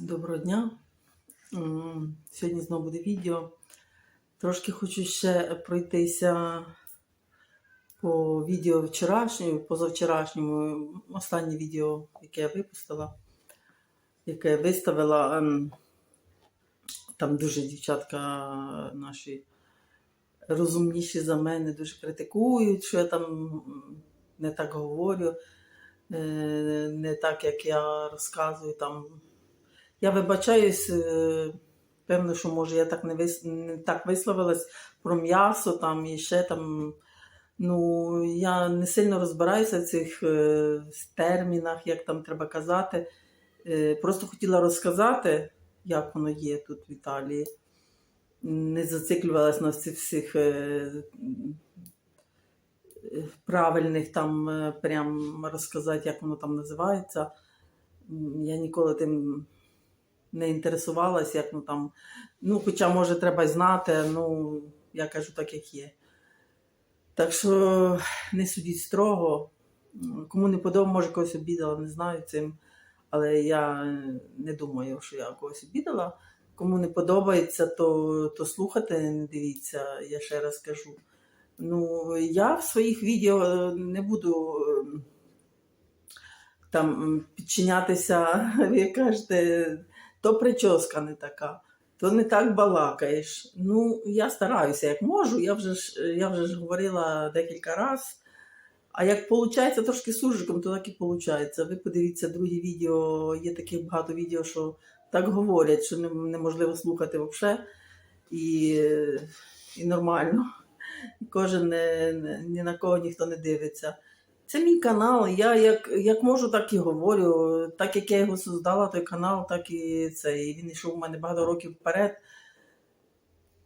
Доброго дня. Сьогодні знову буде відео. Трошки хочу ще пройтися по відео вчорашньому, позавчорашньому, останнє відео, яке я випустила, яке я виставила. Ем, Там дуже дівчатка наші розумніші за мене, дуже критикують, що я там не так говорю, е, не так, як я розказую там. Я вибачаюсь, е, певно, що може я так не, вис... не так висловилась про м'ясо там і ще там. Ну, я не сильно розбираюся в цих е, термінах, як там треба казати. Е, просто хотіла розказати, як воно є тут в Італії. Не зациклювалась на цих всіх е, правильних там е, прям розказати, як воно там називається. Я ніколи тим не інтересувалась, як ну там. Ну, хоча, може, треба знати, ну, я кажу так, як є. Так що не судіть строго. Кому не подобається, може когось обідала, не знаю цим. Але я не думаю, що я когось обідала. Кому не подобається, то, то слухайте, не дивіться, я ще раз кажу. Ну, я в своїх відео не буду ем, там підчинятися, ви кажете, то прическа не така, то не так балакаєш. Ну, я стараюся, як можу. Я вже ж, я вже ж говорила декілька разів. А як виходить трошки суржиком, то так і виходить. Ви подивіться другі відео, є таких багато відео, що так говорять, що неможливо слухати взагалі. І, і нормально. Кожен ні на кого ніхто не дивиться. Це мій канал. Я як, як можу, так і говорю. Так як я його создала, той канал, так і цей. Він йшов у мене багато років вперед.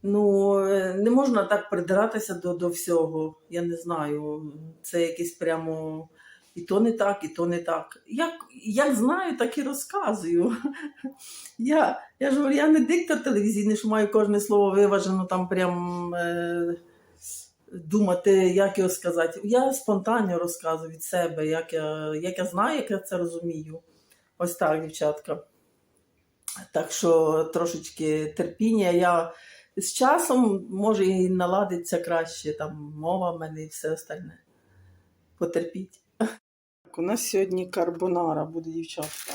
Ну, е, не можна так придиратися до, до всього. Я не знаю. Це якесь прямо і то не так, і то не так. Як, як знаю, так і розказую. Я, я ж говорю, я не диктор телевізійний, що маю кожне слово виважено там прям. Е, думати, як його сказати. Я спонтанно розказую від себе, як я, як я знаю, як я це розумію. Ось так, дівчатка. Так що трошечки терпіння. Я з часом може і наладиться краще там мова в мене і все остальне. Потерпіть. У нас сьогодні карбонара буде, дівчатка.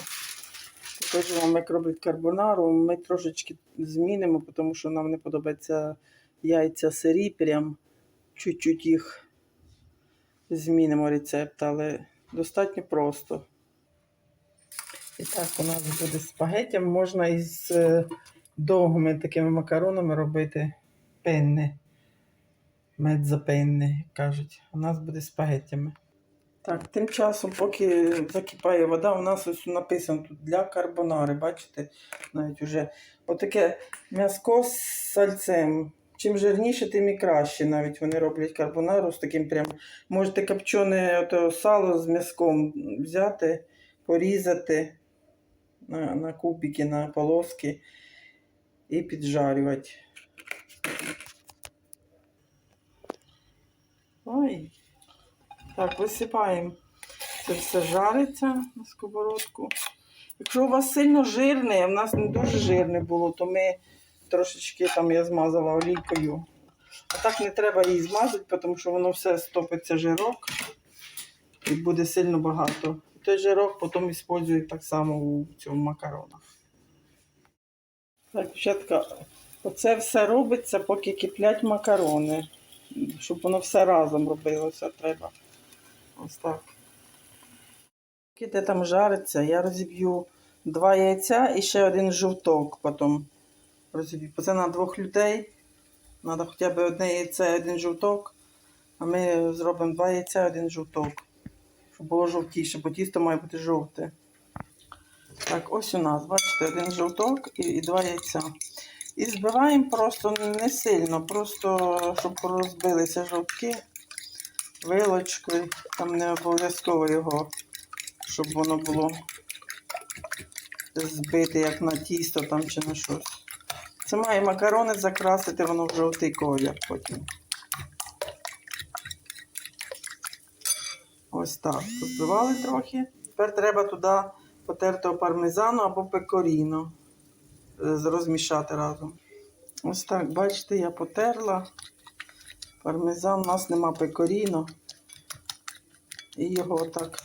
Покажу вам, як робити карбонару. Ми трошечки змінимо, тому що нам не подобаються яйця сирі, прям чуть-чуть їх змінимо рецепт, але достатньо просто. І так, у нас буде спагеття. Можна із е, довгими такими макаронами робити пенни. медзапенни, як кажуть. У нас буде спагеттями. Так, тим часом, поки закипає вода, у нас ось написано тут для карбонари. Бачите, навіть уже отаке м'яско з сальцем. Чим жирніше, тим і краще. Навіть вони роблять карбонару з таким прям. Можете копчене сало з м'язком взяти, порізати на, на кубики, на полоски і піджарювати. Ой. Так, висипаємо. Це все жариться на сковородку. Якщо у вас сильно жирне, а в нас не дуже жирне було, то ми трошечки там я змазала олійкою. А так не треба її змазати, тому що воно все стопиться жирок і буде сильно багато. І той жирок потім використовують так само у цьому макаронах. Так, дівчатка, оце все робиться, поки киплять макарони. Щоб воно все разом робилося треба. Ось так. Поки те там жариться, я розіб'ю два яйця і ще один жовток потім розіб'ю. Бо Це на двох людей. Треба хоча б одне яйце, один жовток. А ми зробимо два яйця, один жовток. Щоб було жовтіше, бо тісто має бути жовте. Так, ось у нас, бачите, один жовток і, і два яйця. І збиваємо просто не сильно, просто щоб розбилися жовтки вилочкою. Там не обов'язково його, щоб воно було збите, як на тісто там чи на щось. Це має макарони закрасити, воно в жовтий колір потім. Ось так. Позбивали трохи. Тепер треба туди потертого пармезану або пекоріно. Е, Розмішати разом. Ось так, бачите, я потерла. Пармезан, у нас нема пекоріно. І його отак.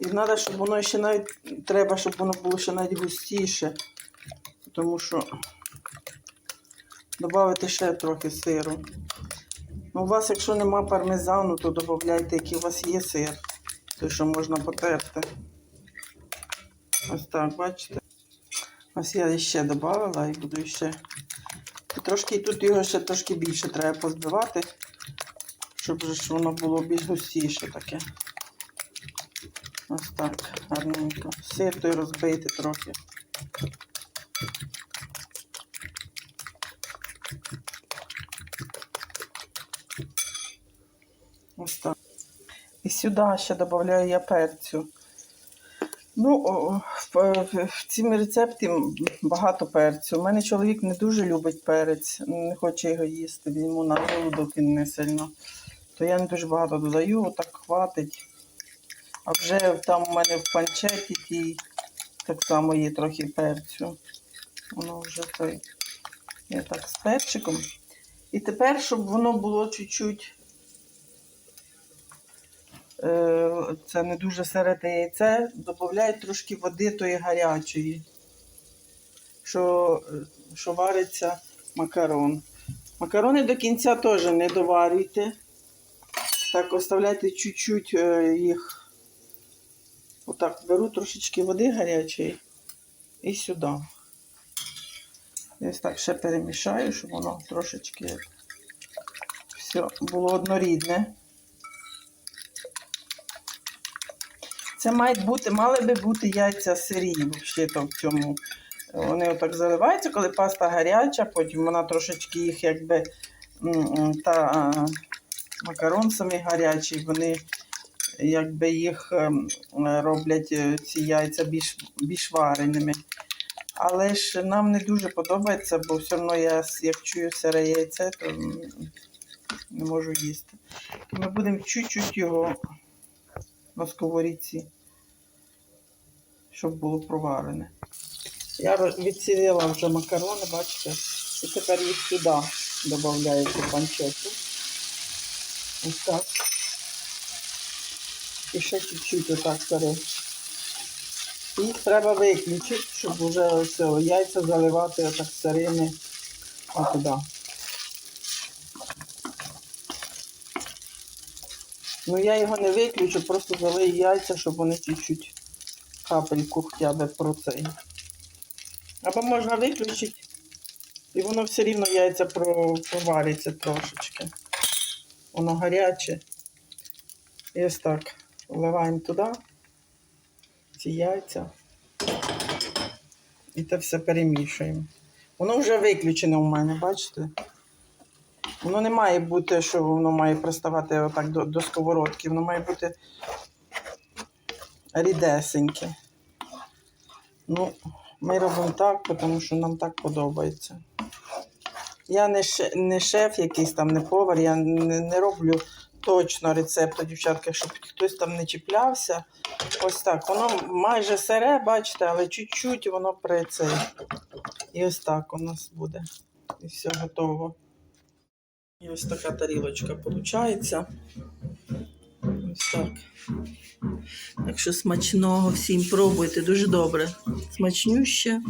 І треба, щоб воно ще навіть треба, щоб воно було ще навіть густіше. Тому що додати ще трохи сиру. Ну, у вас, якщо нема пармезану, то додавайте, який у вас є сир. Той, що можна потерти. Ось так, бачите? Ось я ще додала і буду ще. Трошки тут його ще трошки більше треба позбивати, щоб ж воно було більш густіше таке. Ось так, гарненько. Сир той розбити трохи. Ось так. І сюди ще додаю я перцю. Ну, в, в, в цьому рецепті багато перцю. У мене чоловік не дуже любить перець, не хоче його їсти, йому на желудок він не сильно. То я не дуже багато додаю, отак хватить. А вже там у мене в панчеті тій так само є трохи перцю. Воно вже той. Я так з перчиком. І тепер, щоб воно було чуть-чуть. Е, Це не дуже сире те яйце, додають трошки води тої гарячої, що, що вариться макарон. Макарони до кінця теж не доварюйте. Так, оставляйте чуть-чуть е, їх. Отак беру трошечки води гарячої і сюди. Ось так ще перемішаю, щоб воно трошечки все було однорідне. Це мають бути, мали би бути яйця сирі взагалі в цьому. Вони отак заливаються, коли паста гаряча, потім вона трошечки їх якби та макарон самі гарячий, вони якби їх ем, роблять е, ці яйця більш, більш вареними. Але ж нам не дуже подобається, бо все одно я як чую сире яйце, то не можу їсти. Ми будемо чуть-чуть його на сковорідці, щоб було проварене. Я відсілила вже макарони, бачите, і тепер їх сюди додаю цю панчету. Ось так. І ще чуть-чуть отак сири. Їх треба виключити, щоб вже все, яйця заливати отак сирими отуди. Ну я його не виключу, просто залию яйця, щоб вони чуть-чуть капельку хоча б про цей. Або можна виключити, і воно все рівно яйця про- провариться трошечки. Воно гаряче. І ось так. Вливаємо туди ці яйця. І це все перемішуємо. Воно вже виключене у мене, бачите? Воно не має бути, що воно має приставати отак до, до сковородки. Воно має бути рідесеньке. Ну, ми робимо так, тому що нам так подобається. Я не, не шеф якийсь там, не повар, я не, не роблю точно рецепту, дівчатка, щоб хтось там не чіплявся. Ось так. Воно майже сире, бачите, але чуть-чуть воно при цей. І ось так у нас буде. І все готово. І ось така тарілочка виходить. Ось так. Так що смачного всім пробуйте, дуже добре. Смачнюще.